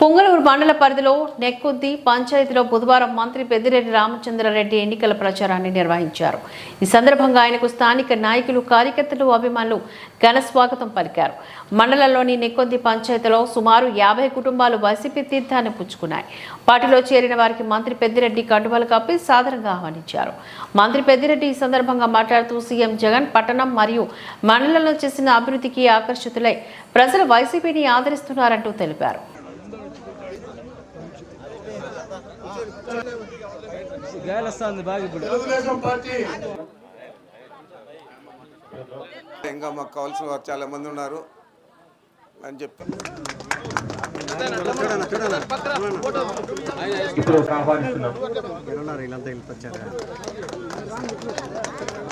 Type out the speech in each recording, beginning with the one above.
పొంగలూరు మండల పరిధిలో నెక్కొద్ది పంచాయతీలో బుధవారం మంత్రి పెద్దిరెడ్డి రామచంద్రారెడ్డి ఎన్నికల ప్రచారాన్ని నిర్వహించారు. ఈ సందర్భంగా ఆయనకు స్థానిక నాయకులు కార్యకర్తలు అభిమానులు ఘన స్వాగతం పలికారు. మండలంలోని నెక్కొద్ది పంచాయతీలో సుమారు యాభై కుటుంబాలు వైసీపీ తీర్థాన్ని పుచ్చుకున్నాయి. పార్టీలో చేరిన వారికి మంత్రి పెద్దిరెడ్డి కండువాలు కప్పి సాధారణంగా ఆహ్వానించారు. మంత్రి పెద్దిరెడ్డి ఈ సందర్భంగా మాట్లాడుతూ సీఎం జగన్ పట్టణం మరియు మండలంలో చేసిన అభివృద్ధికి ఆకర్షితులై ప్రజలు వైసీపీని ఆదరిస్తున్నారంటూ తెలిపారు. గాలి బాగా ఇప్పుడు. తెలుగుదేశం పార్టీ. ఇంకా మాకు కావాల్సిన వారు చాలా మంది ఉన్నారు. అని చెప్పి. వేరే వాళ్ళ యొక్క పేర్లు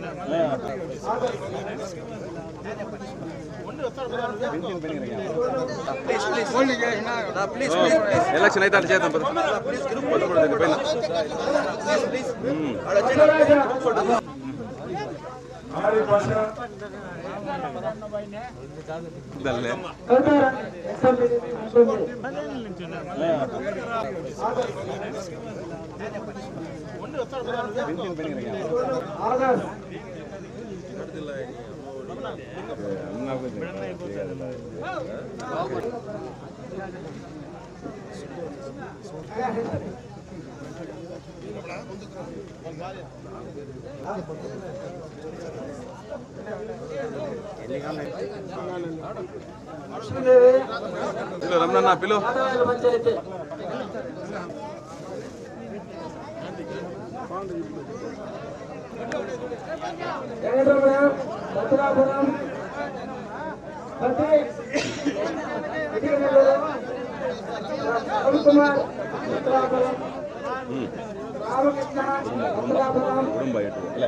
పిలుస్తారు దయచేసి అందరూ వరుసగా వచ్చి పదవారి జావేద్ ఆరి భాషా ఎలక్షన్ అయితే అట్లా చేద్దాం పద. వదలకూడదు పైన. ఆరి భాషా దల్లే. పిలు రమణన్న పిలు ఎటు. లే.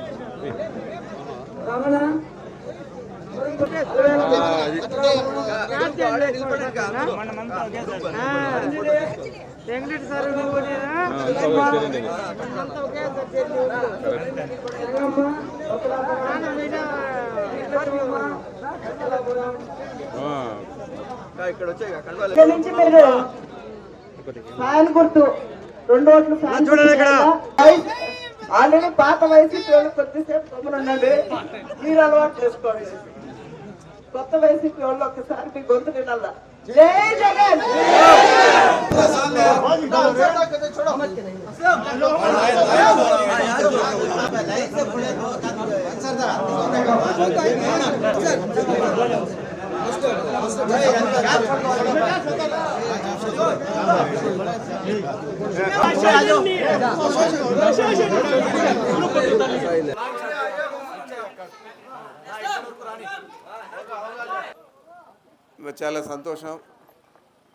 ఆ, అంతా వచ్చేది నీకు. ఆ, ఇక్కడ నుంచి మీరు ఫ్యాన్ గుర్తు. రెండు ఓట్లు ఫ్యాన్ వయసు- ఆల్రెడీ పాత వయసు కొద్దిసేపు గమ్మున ఉండండి. మీరు అలవాటు చేసుకోండి. కొత్త వయసు వాళ్ళు ఒక్కసారి మీ గొంతు వినాల? జై జగన్ చాలా సంతోషం.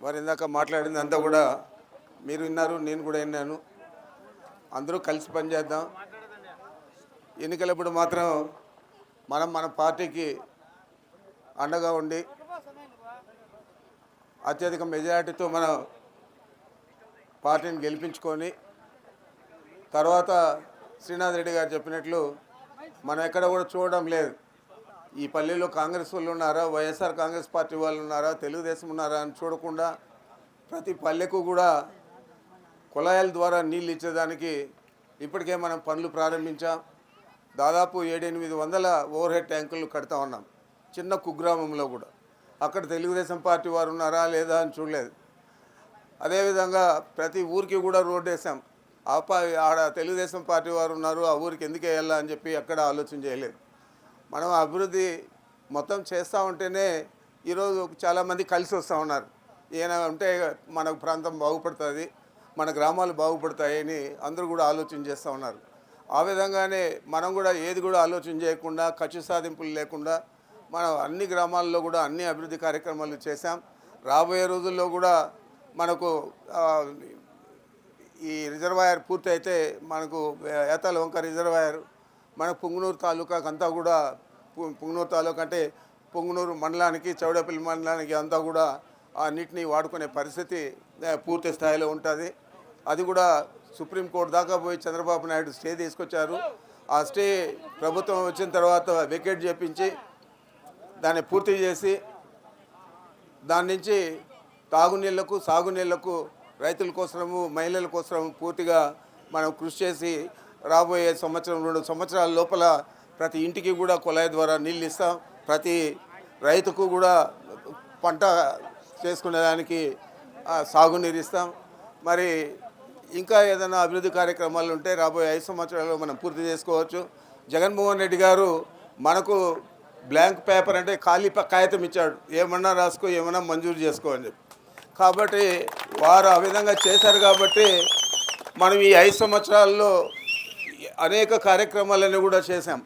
వారు ఇందాక మాట్లాడింది అంతా కూడా మీరు విన్నారు నేను కూడా విన్నాను. అందరూ కలిసి పనిచేద్దాం. ఎన్నికలప్పుడు మాత్రం మనం మన పార్టీకి అండగా ఉండి అత్యధిక మెజారిటీతో మనం పార్టీని గెలిపించుకొని తర్వాత శ్రీనాథ్ రెడ్డి గారు చెప్పినట్లు మనం ఎక్కడ కూడా చూడడం లేదు. ఈ పల్లెలో కాంగ్రెస్ వాళ్ళు ఉన్నారా? వైఎస్ఆర్ కాంగ్రెస్ పార్టీ వాళ్ళు ఉన్నారా? తెలుగుదేశం ఉన్నారా అని చూడకుండా ప్రతి పల్లెకు కూడా కుళాయిల ద్వారా నీళ్ళు ఇచ్చేదానికి ఇప్పటికే మనం పనులు ప్రారంభించాం. దాదాపు ఏడెనిమిది వందల ఓవర్ హెడ్ ట్యాంకులు కడతా ఉన్నాం. చిన్న కుగ్రామంలో కూడా. అక్కడ తెలుగుదేశం పార్టీ వారు ఉన్నారా లేదా అని చూడలేదు. అదేవిధంగా ప్రతి ఊరికి కూడా రోడ్డు వేసాం. ఆ పా ఆడ తెలుగుదేశం పార్టీ వారు ఉన్నారు ఆ ఊరికి ఎందుకు వేయాలా అని చెప్పి అక్కడ ఆలోచన చేయలేదు. మనం అభివృద్ధి మొత్తం చేస్తూ ఉంటేనే ఈరోజు చాలామంది కలిసి వస్తూ ఉన్నారు. ఈయన ఉంటే మన ప్రాంతం బాగుపడుతుంది మన గ్రామాలు బాగుపడతాయని అందరూ కూడా ఆలోచన చేస్తూ ఉన్నారు. ఆ విధంగానే మనం కూడా ఏది కూడా ఆలోచన చేయకుండా ఖర్చు సాధింపులు లేకుండా మనం అన్ని గ్రామాల్లో కూడా అన్ని అభివృద్ధి కార్యక్రమాలు చేశాం. రాబోయే రోజుల్లో కూడా మనకు ఈ రిజర్వాయర్ పూర్తయితే మనకు ఏతాల వంక రిజర్వాయర్ మన పొంగునూరు తాలూకాకు అంతా కూడా పు- తాలూకా అంటే పొంగునూరు మండలానికి చౌడపల్లి మండలానికి అంతా కూడా ఆ నీటిని వాడుకునే పరిస్థితి పూర్తి స్థాయిలో ఉంటుంది. అది కూడా సుప్రీంకోర్టు దాకా పోయి చంద్రబాబు నాయుడు స్టే తీసుకొచ్చారు. ఆ స్టే ప్రభుత్వం వచ్చిన తర్వాత వెకేట్ చేపించి దాన్ని పూర్తి చేసి దాని నుంచి తాగునీళ్ళకు సాగునీళ్ళకు రైతుల కోసము మహిళల కోసం పూర్తిగా మనం కృషి చేసి రాబోయే సంవత్సరం రెండు సంవత్సరాల లోపల ప్రతి ఇంటికి కూడా కుళాయి ద్వారా నీళ్ళు ఇస్తాం. ప్రతి రైతుకు కూడా పంట చేసుకునేదానికి సాగునీరు ఇస్తాం. మరి ఇంకా ఏదైనా అభివృద్ధి కార్యక్రమాలు ఉంటే రాబోయే ఐదు సంవత్సరాల్లో మనం పూర్తి చేసుకోవచ్చు. జగన్మోహన్ రెడ్డి గారు మనకు బ్లాంక్ పేపర్ అంటే ఖాళీ కాగితం ఇచ్చాడు. ఏమన్నా రాసుకో ఏమన్నా మంజూరు చేసుకో అని చెప్పి. కాబట్టి వారు ఆ విధంగా చేశారు కాబట్టి మనం ఈ ఐదు సంవత్సరాల్లో అనేక కార్యక్రమాలను కూడా చేశాం.